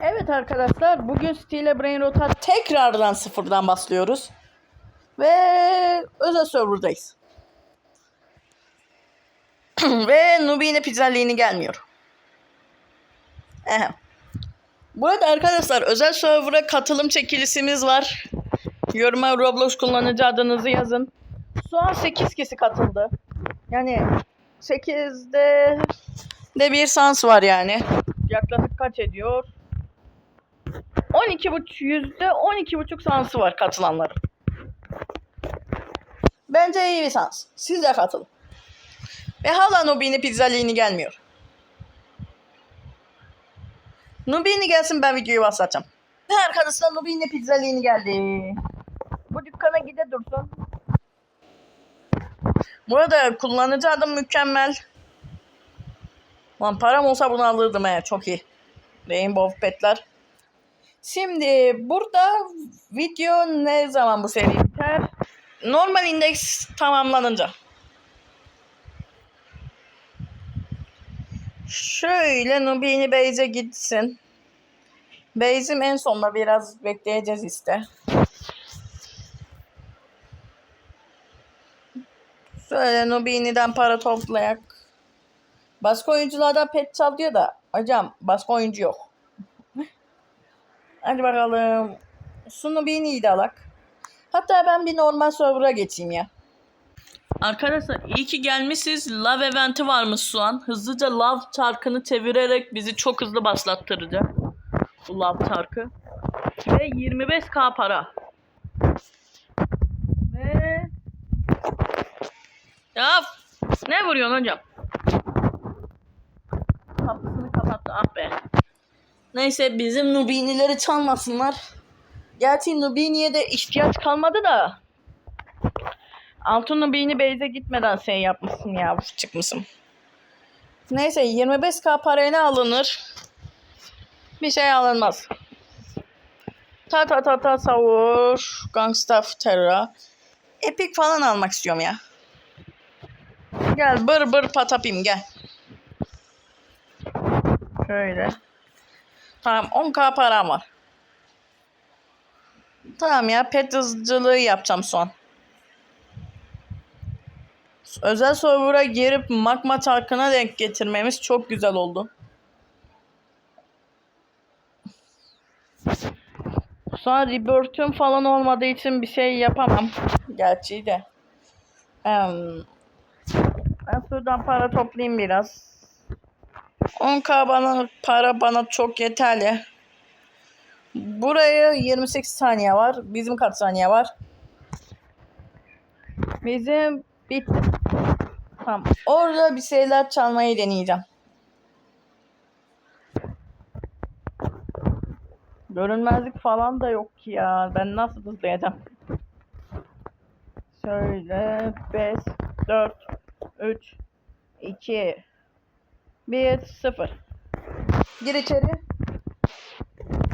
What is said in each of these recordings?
Evet arkadaşlar bugün Stile Brain Rot'a tekrardan sıfırdan başlıyoruz. Ve özel serverdayız. Ve Nubine Pizzalini gelmiyor. Ehem. Burada arkadaşlar özel server'a katılım çekilisimiz var. Yoruma Roblox kullanıcı adınızı yazın. Şu an 8 kişi katıldı. Yani 8'de de bir sans var yani. Yaklaşık kaç ediyor? 12 buçuk yüzde 12 buçuk sansı var katılanların. Bence iyi bir sans. Siz de katılın. Ve hala Nubini Pizzalini gelmiyor. Nubini gelsin ben videoyu başlatacağım. Arkadaşlar Nubini Pizzalini geldi. Bu dükkana gide dursun. Bu arada kullanıcı adım mükemmel. Lan param olsa bunu alırdım he. Çok iyi. Rainbow Pet'ler. Şimdi burada video ne zaman bu seri biter? Normal indeks tamamlanınca. Şöyle Nubini Beyze gitsin. Beyzim en sonunda biraz bekleyeceğiz işte. Şöyle Nubini'den para toplayak. Başka oyunculardan pet çalıyor da hocam başka oyuncu yok. Hadi bakalım. Sunu Bini'yi de alak. Hatta ben bir normal server'a geçeyim ya. Arkadaşlar iyi ki gelmişsiniz. Love eventi varmış şu an. Hızlıca Love çarkını çevirerek bizi çok hızlı başlattıracak. Bu Love çarkı. Ve 25k para. Ve... Ya ne vuruyorsun hocam? Kapısını kapattı ah be. Neyse bizim Nubinileri çalmasınlar. Gerçi Nubini'ye de ihtiyaç kalmadı da. Altın Nubini Beyze gitmeden şey yapmışsın ya çıkmışsın. Neyse 25k parayla alınır. Bir şey alınmaz. Ta ta ta ta savur. Gangstaff Terra. Epic falan almak istiyorum ya. Gel bır bır patapim gel. Şöyle. Tamam 10k param var. Tamam ya pet hızcılığı yapacağım son. Özel server'a girip magma çarkına denk getirmemiz çok güzel oldu. Sonra rebirth'üm falan olmadığı için bir şey yapamam. Gerçi de. Ben şuradan para toplayayım biraz. 10k bana para bana çok yeterli. Buraya 28 saniye var. Bizim kaç saniye var? Bizim bitti. Tamam. Orada bir şeyler çalmayı deneyeceğim. Görünmezlik falan da yok ki ya. Ben nasıl hızlayacağım? Şöyle 5 4 3 2 1 0 Gir içeri.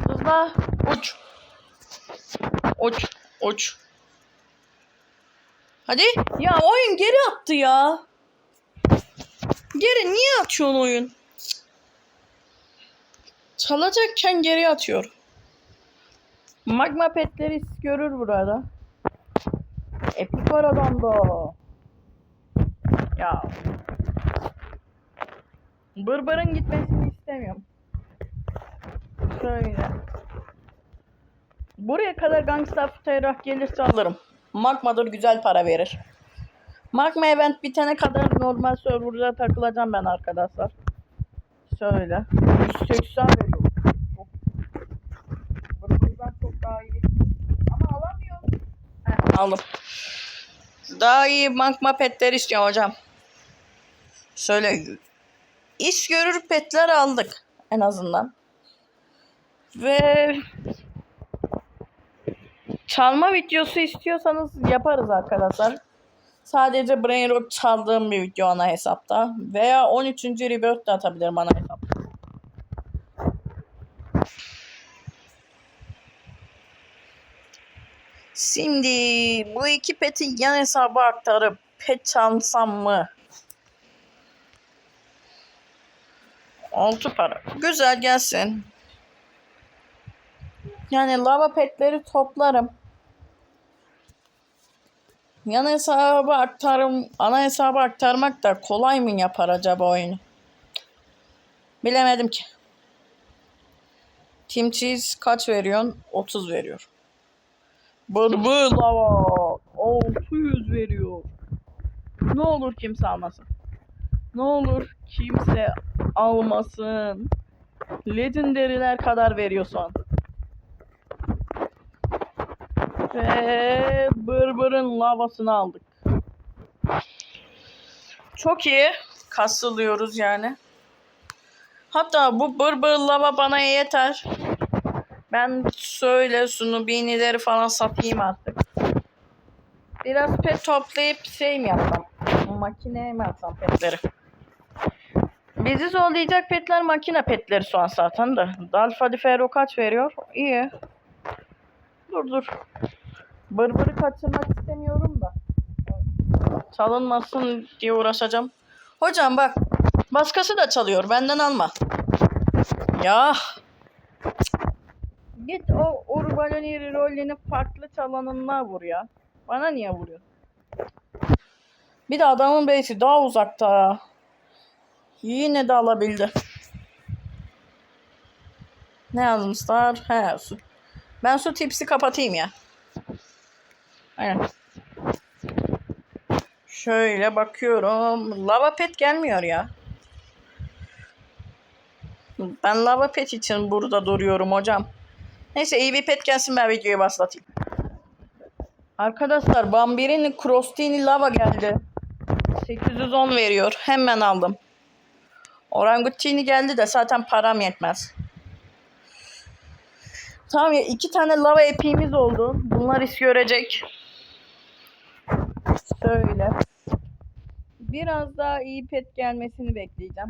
Hızla uç. Uç. Uç. Hadi. Ya oyun geri attı ya. Geri niye atıyorsun oyun? Çalacakken geri atıyor. Magma petleri görür burada. Epik var adamda. Ya. Bırbırın gitmesini istemiyorum. Şöyle. Buraya kadar Gangsta Terror gelirse alırım. Magma'dır güzel para verir. Magma event bitene kadar normal serverda takılacağım ben arkadaşlar. Şöyle. 180 veriyor. Buradan çok daha iyi. Ama alamıyorum. Heh, aldım. Daha iyi magma petler istiyorum hocam. Şöyle iş görür petler aldık en azından. Ve çalma videosu istiyorsanız yaparız arkadaşlar. Sadece Brain Rot çaldığım bir video ana hesapta. Veya 13. Rebirth de atabilirim ana hesapta. Şimdi bu iki peti yan hesaba aktarıp pet çalsam mı? 6 para. Güzel gelsin. Yani lava petleri toplarım. Yan hesabı aktarım, ana hesabı aktarmak da kolay mı yapar acaba oyunu? Bilemedim ki. Team Cheese kaç veriyorsun? 30 veriyor. Bırbır lava 600 veriyor. Ne olur kimse almasın. Ne olur kimse almasın. Legendary'ler kadar veriyorsun. Ve Bırbır'ın lavasını aldık. Çok iyi. Kasılıyoruz yani. Hatta bu Bırbır lava bana yeter. Ben söyle sunu binileri falan satayım artık. Biraz pet toplayıp şey mi yapsam? Makineye mi atsam petleri? Bizi zorlayacak petler makine petleri şu an zaten de. Dalfa di Ferro kaç veriyor? İyi. Dur dur. Bırbırı kaçırmak istemiyorum da. Çalınmasın diye uğraşacağım. Hocam bak. Başkası da çalıyor. Benden alma. Ya. Git o Urbanoni rolünü farklı çalanınla vur ya. Bana niye vuruyor? Bir de adamın beyti daha uzakta. Yine de alabildi. Ne yazmışlar? He su. Ben su tipsi kapatayım ya. Aynen. Şöyle bakıyorum. Lava pet gelmiyor ya. Ben lava pet için burada duruyorum hocam. Neyse iyi bir pet gelsin ben videoyu başlatayım. Arkadaşlar Bambir'in Crostini lava geldi. 810 veriyor. Hemen aldım. Orangutini geldi de zaten param yetmez. Tamam ya iki tane lava epiğimiz oldu. Bunlar iş görecek. Şöyle. Biraz daha iyi pet gelmesini bekleyeceğim.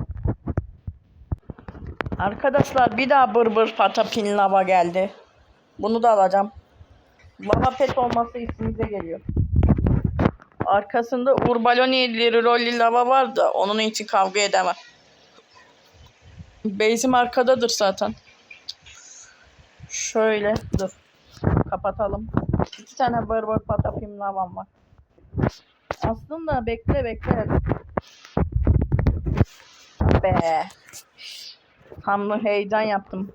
Arkadaşlar bir daha bır bır patapin lava geldi. Bunu da alacağım. Lava pet olması ismimize geliyor. Arkasında Urbaloni rolli lava var da onun için kavga edemem. Base'im arkadadır zaten. Şöyle dur. Kapatalım. İki tane barbar patapim lavam var. Aslında bekle bekle. Be. Tam da heyecan yaptım.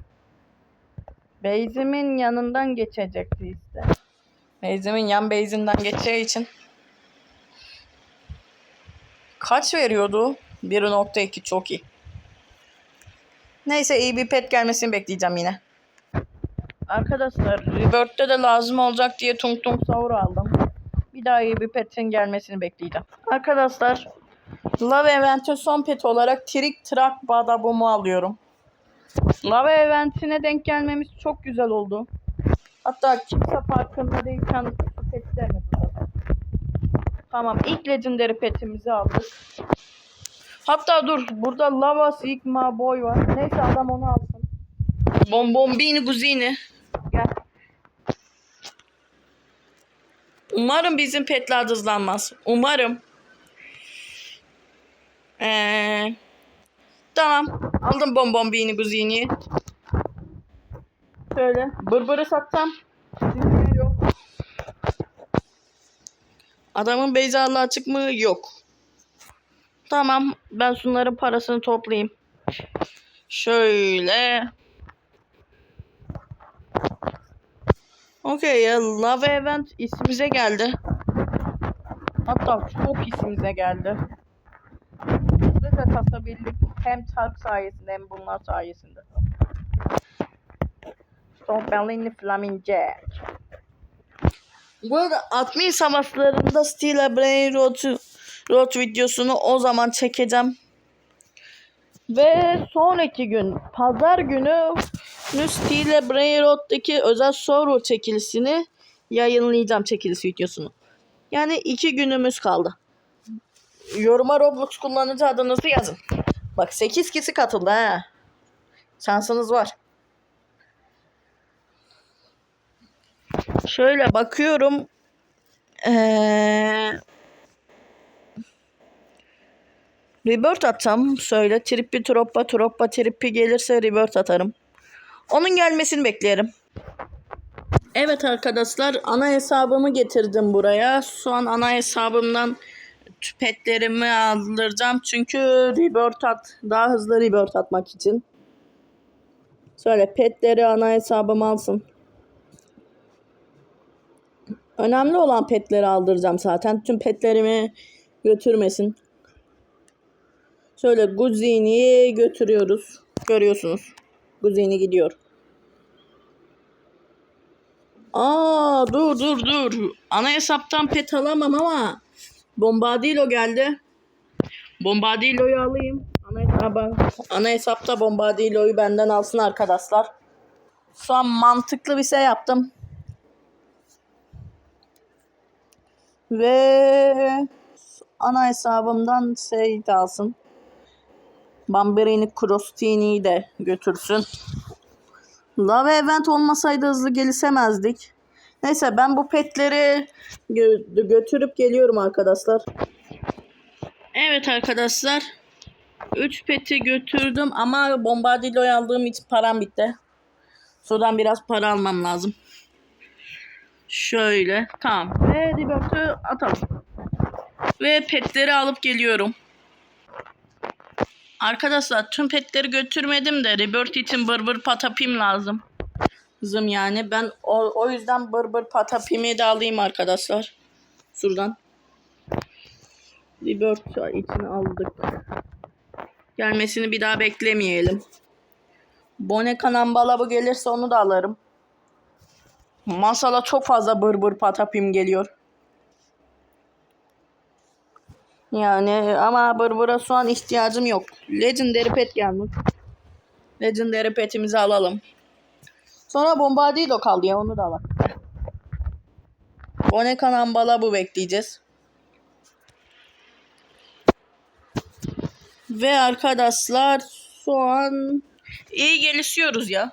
Base'imin yanından geçecekti işte. Base'imin yan base'inden geçeceği için. Kaç veriyordu? 1.2 çok iyi. Neyse iyi bir pet gelmesini bekleyeceğim yine. Arkadaşlar Rebirth'te de lazım olacak diye Tung Tung Saur aldım. Bir daha iyi bir petin gelmesini bekleyeceğim. Arkadaşlar Love Event'in son pet olarak Trick Track Badabum'u alıyorum. Lava Event'ine denk gelmemiz çok güzel oldu. Hatta kimse farkında değilken bu peti demedi zaten. Tamam ilk Legendary petimizi aldık. Hatta dur burada Lava Sigma Boy var. Neyse adam onu alsın. Bombombini Guzini. Gel. Umarım bizim petler hızlanmaz. Umarım. Ee, tamam. Aldım Bombombini Guzini'yi. Şöyle. Bırbırı satsam. Adamın beyzarlığı açık mı? Yok. Tamam. Ben şunların parasını toplayayım. Şöyle. Okey ya. Love Event ismimize geldi. Hatta çok ismimize geldi. Biz de kasabildik. Hem Tark sayesinde hem bunlar sayesinde. Stop Bellini Flaming Jack. Bu arada admin savaşlarında Steel Brain Road, Road videosunu o zaman çekeceğim. Ve sonraki gün pazar günü Steel Brain Road'daki özel soru çekilisini yayınlayacağım çekilisi videosunu. Yani iki günümüz kaldı. Yoruma Roblox kullanıcı adınızı yazın. Bak 8 kişi katıldı ha. Şansınız var. Şöyle bakıyorum. Ee, Rebirth atsam söyle. Trippi troppa troppa trippi gelirse rebirth atarım. Onun gelmesini bekleyelim. Evet arkadaşlar ana hesabımı getirdim buraya. Şu an ana hesabımdan petlerimi aldıracağım. Çünkü rebirth at, daha hızlı rebirth atmak için. Söyle petleri ana hesabım alsın. Önemli olan petleri aldıracağım zaten. Tüm petlerimi götürmesin. Şöyle Guzini'yi götürüyoruz. Görüyorsunuz. Guzini gidiyor. Aa dur dur dur. Ana hesaptan pet alamam ama Bombadilo geldi. Bombadilo'yu alayım. Ana, hesaba, ana hesapta Bombadilo'yu benden alsın arkadaşlar. Şu an mantıklı bir şey yaptım. Ve ana hesabımdan şey de alsın. Bamberini Crostini'yi de götürsün. Lava event olmasaydı hızlı gelişemezdik. Neyse ben bu petleri gö- götürüp geliyorum arkadaşlar. Evet arkadaşlar. 3 peti götürdüm ama Bombardillo'yu aldığım için param bitti. Sudan biraz para almam lazım. Şöyle. Tamam. Ve Rebirth'ü atalım. Ve petleri alıp geliyorum. Arkadaşlar tüm petleri götürmedim de Rebirth için bır patapim lazım. Zım yani. Ben o, o yüzden bır patapimi de alayım arkadaşlar. Şuradan. Rebirth için aldık. Gelmesini bir daha beklemeyelim. Bone kanambala bu gelirse onu da alırım. Masala çok fazla bır patapim geliyor. Yani ama Bırbır'a şu an ihtiyacım yok. Legendary pet gelmiş. Legendary petimizi alalım. Sonra Bombardilo kaldı ya onu da alalım. Bone kanambala bu bekleyeceğiz. Ve arkadaşlar şu an iyi gelişiyoruz ya.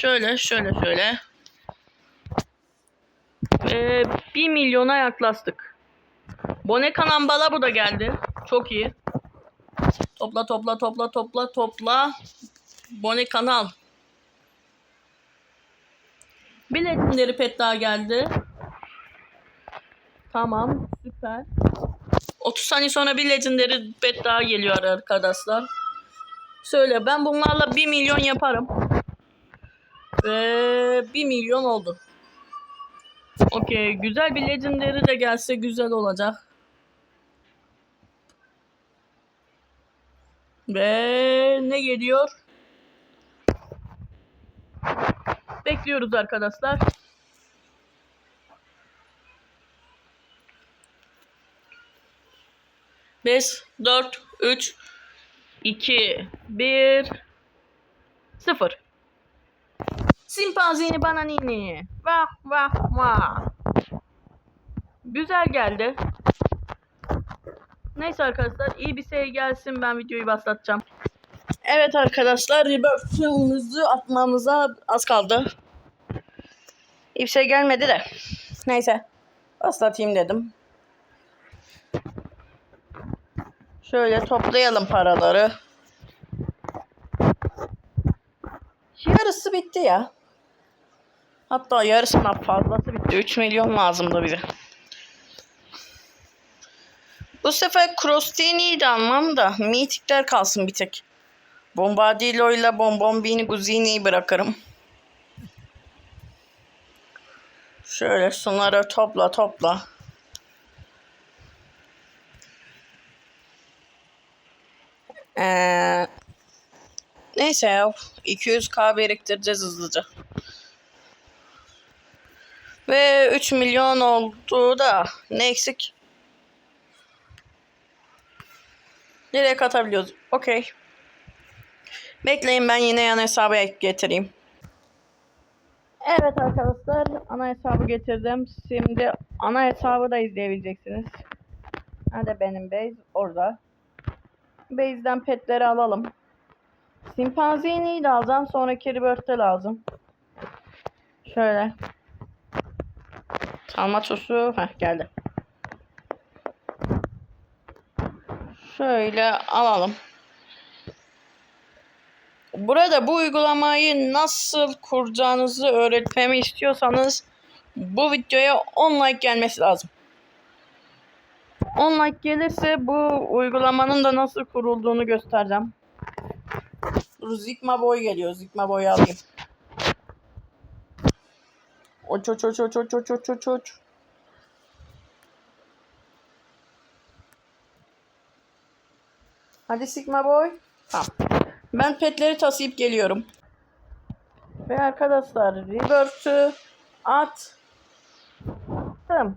Şöyle şöyle şöyle. Ee, 1 milyona yaklaştık. Bone kanambala bu da geldi. Çok iyi. Topla topla topla topla topla. Bone kanal. Bir legendary pet daha geldi. Tamam süper. 30 saniye sonra bir legendary pet daha geliyor arkadaşlar. Söyle ben bunlarla 1 milyon yaparım. Ve 1 milyon oldu. Okey güzel bir legendary de gelse güzel olacak. Ve ne geliyor? Bekliyoruz arkadaşlar. Beş, dört, üç, iki, bir, sıfır. Simpanzini bananini. Vah vah vah. Güzel geldi. Neyse arkadaşlar iyi bir şey gelsin ben videoyu başlatacağım. Evet arkadaşlar Rebirth'ımızı atmamıza az kaldı. İyi bir şey gelmedi de. Neyse başlatayım dedim. Şöyle toplayalım paraları. Yarısı bitti ya. Hatta yarısından fazlası bitti. 3 milyon lazımdı bize. Bu sefer Crostini'yi de almam da Mythic'ler kalsın bir tek. Bombardilo ile Bonbombini Guzini'yi bırakırım. Şöyle şunları topla topla. Ee, neyse ya 200k biriktireceğiz hızlıca. Ve 3 milyon oldu da ne eksik? Direkt atabiliyoruz. Okey. Bekleyin ben yine yan hesabı getireyim. Evet arkadaşlar ana hesabı getirdim. Şimdi ana hesabı da izleyebileceksiniz. Nerede benim base? Orada. Base'den petleri alalım. Simpanzini'yi de alacağım. Sonraki rebirth'te lazım. Şöyle. Salmatosu. Heh geldi. Şöyle alalım. Burada bu uygulamayı nasıl kuracağınızı öğretmemi istiyorsanız bu videoya 10 like gelmesi lazım. 10 like gelirse bu uygulamanın da nasıl kurulduğunu göstereceğim. Dur Zigma Boy geliyor. Zigma Boy'u alayım. Oç oç oç oç oç oç oç oç Hadi Sigma Boy. Tamam. Ben petleri tasayıp geliyorum. Ve arkadaşlar reverse'ü at. Tamam.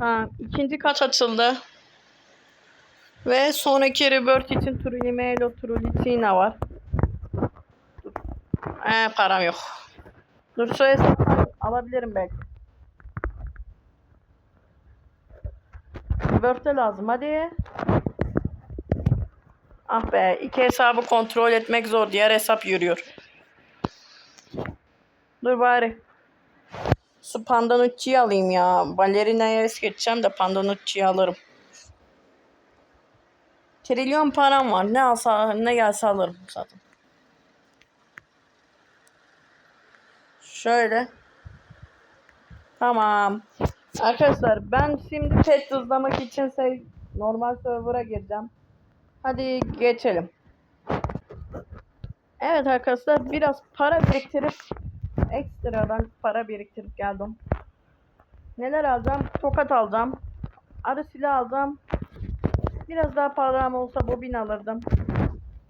Ha, ikinci kat açıldı. Ve sonraki rebirth için Trulimelo Trulitina var. Ee, param yok. Dur hesabı alabilirim belki. Rebirth'e lazım hadi. Ah be iki hesabı kontrol etmek zor. Diğer hesap yürüyor. Dur bari. Şu Pandanucci'yi alayım ya. Ballerina'ya es geçeceğim de Pandanucci'yi alırım. Trilyon param var. Ne alsa ne gelse alırım zaten. Şöyle. Tamam. Arkadaşlar ben şimdi pet hızlamak için normal server'a gireceğim. Hadi geçelim. Evet arkadaşlar biraz para biriktirip ekstradan para biriktirip geldim. Neler alacağım? Tokat alacağım. Arı silah alacağım. Biraz daha param olsa bobin alırdım.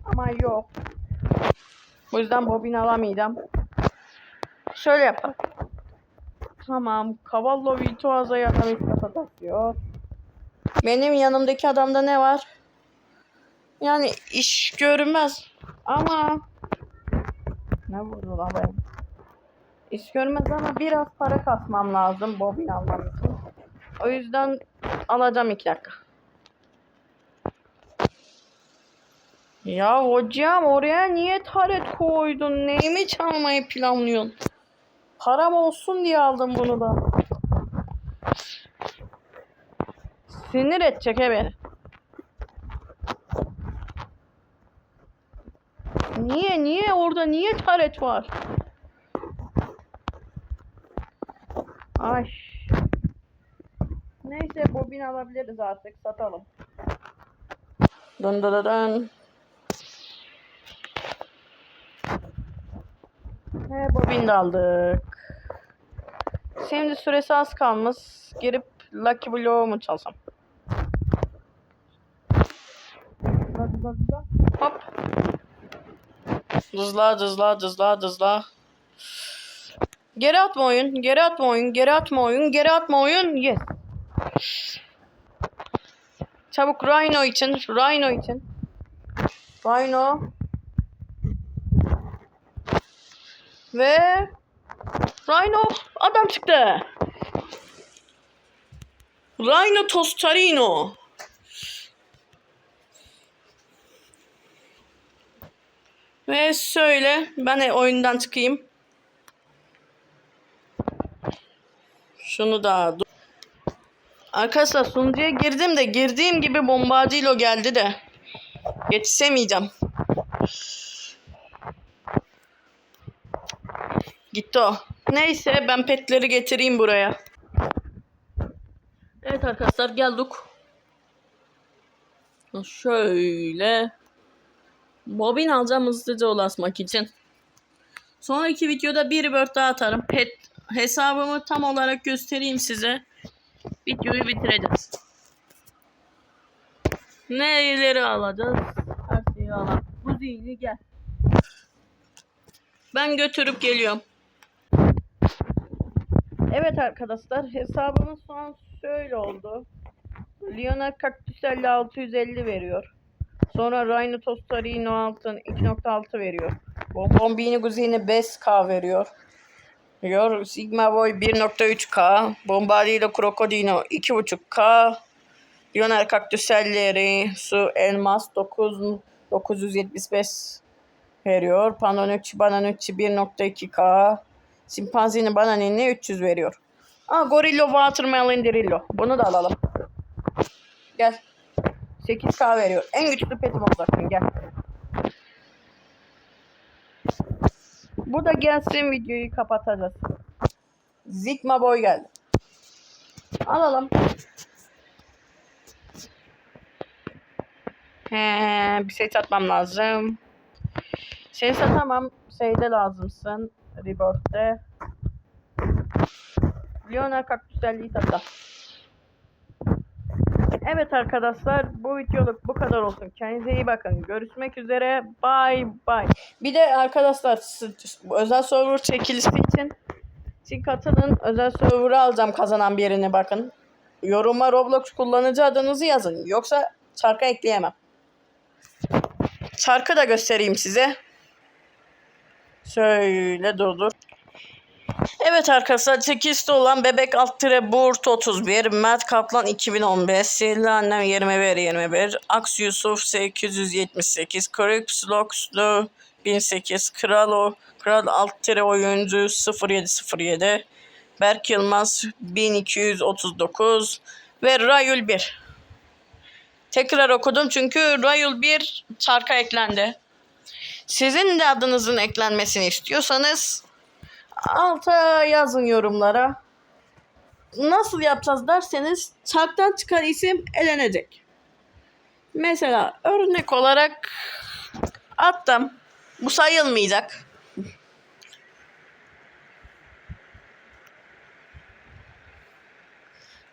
Ama yok. Bu yüzden bobin alamayacağım. Şöyle yapalım. Tamam. Cavallo Virtuoso'ya adam ispat atıyor. Benim yanımdaki adamda ne var? Yani iş görmez. Ama ne vurdu lan benim? İş görmez ama biraz para kasmam lazım bobin almam için. O yüzden alacağım iki dakika. Ya hocam oraya niye taret koydun? Neyimi çalmayı planlıyorsun? Param olsun diye aldım bunu da. Sinir edecek beni. Niye niye orada niye taret var? Ay. Neyse bobin alabiliriz artık satalım. Dın dın dın. He bobin de aldık. Şimdi süresi az kalmış. Girip Lucky Blow mu çalsam? Hop. Dızla dızla dızla dızla. Geri atma oyun, geri atma oyun, geri atma oyun, geri atma oyun. Yes. Çabuk Rhino için, Rhino için. Rhino. Ve Rhino adam çıktı. Rhino Tostarino. Ve söyle ben de oyundan çıkayım. Şunu da. Arkadaşlar sunucuya girdim de girdiğim gibi bombardilo geldi de yetişemeyeceğim. Gitti o. Neyse ben petleri getireyim buraya. Evet arkadaşlar geldik. Şöyle. Bobin alacağım hızlıca ulaşmak için. Sonraki videoda bir bird daha atarım. Pet hesabımı tam olarak göstereyim size. Videoyu bitireceğiz. Neleri alacağız? Her şeyi alalım. Bu zihni gel. Ben götürüp geliyorum. Evet arkadaşlar hesabımız şu şöyle oldu. Leonard Cactusella 650 veriyor. Sonra Rhino Tostarino altın 2.6 veriyor. Bombini Guzini 5K veriyor. Diyor Sigma Boy 1.3K. Bombardino Crocodino 2.5K. Leonard Cactuselleri su elmas 9 975 veriyor. Panonucci Bananucci 1.2K. Simpanzini Bananini 300 veriyor. Aa Gorillo Watermelon Dirillo. Bunu da alalım. Gel. 8K veriyor. En güçlü petim olacaksın gel. Bu da gelsin videoyu kapatacağız. Zigma boy geldi. Alalım. He, bir şey satmam lazım. Şey satamam. Şeyde lazımsın. Rebirth'te. Leona kaktüselliği satta. Evet arkadaşlar bu videoluk bu kadar olsun. Kendinize iyi bakın. Görüşmek üzere. Bye bye. Bir de arkadaşlar özel server çekilisi için için katılın. Özel server'ı alacağım kazanan birini bakın. Yoruma Roblox kullanıcı adınızı yazın. Yoksa çarka ekleyemem. Çarkı da göstereyim size. Şöyle dur dur. Evet arkadaşlar çekişte olan Bebek Alt Tire Burt 31, Mert Kaplan 2015, Sihirli Annem 21 21, Aks Yusuf 878, Correct Sloxlu 1008, Kralo, Kral Alt Tire Oyuncu 0707, Berk Yılmaz 1239 ve Rayul 1. Tekrar okudum çünkü Rayul 1 çarka eklendi. Sizin de adınızın eklenmesini istiyorsanız alta yazın yorumlara. Nasıl yapacağız derseniz çarktan çıkan isim elenecek. Mesela örnek olarak attım. Bu sayılmayacak.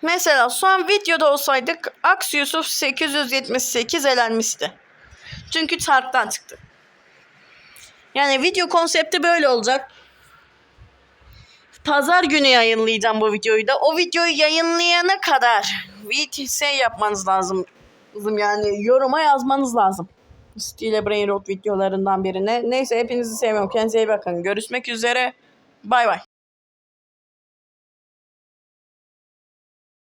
Mesela son videoda olsaydık Aks Yusuf 878 elenmişti. Çünkü çarktan çıktı. Yani video konsepti böyle olacak. Pazar günü yayınlayacağım bu videoyu da. O videoyu yayınlayana kadar şey yapmanız lazım. Yani yoruma yazmanız lazım. Stile Brain Rot videolarından birine. Neyse hepinizi seviyorum. Kendinize iyi bakın. Görüşmek üzere. Bay bay.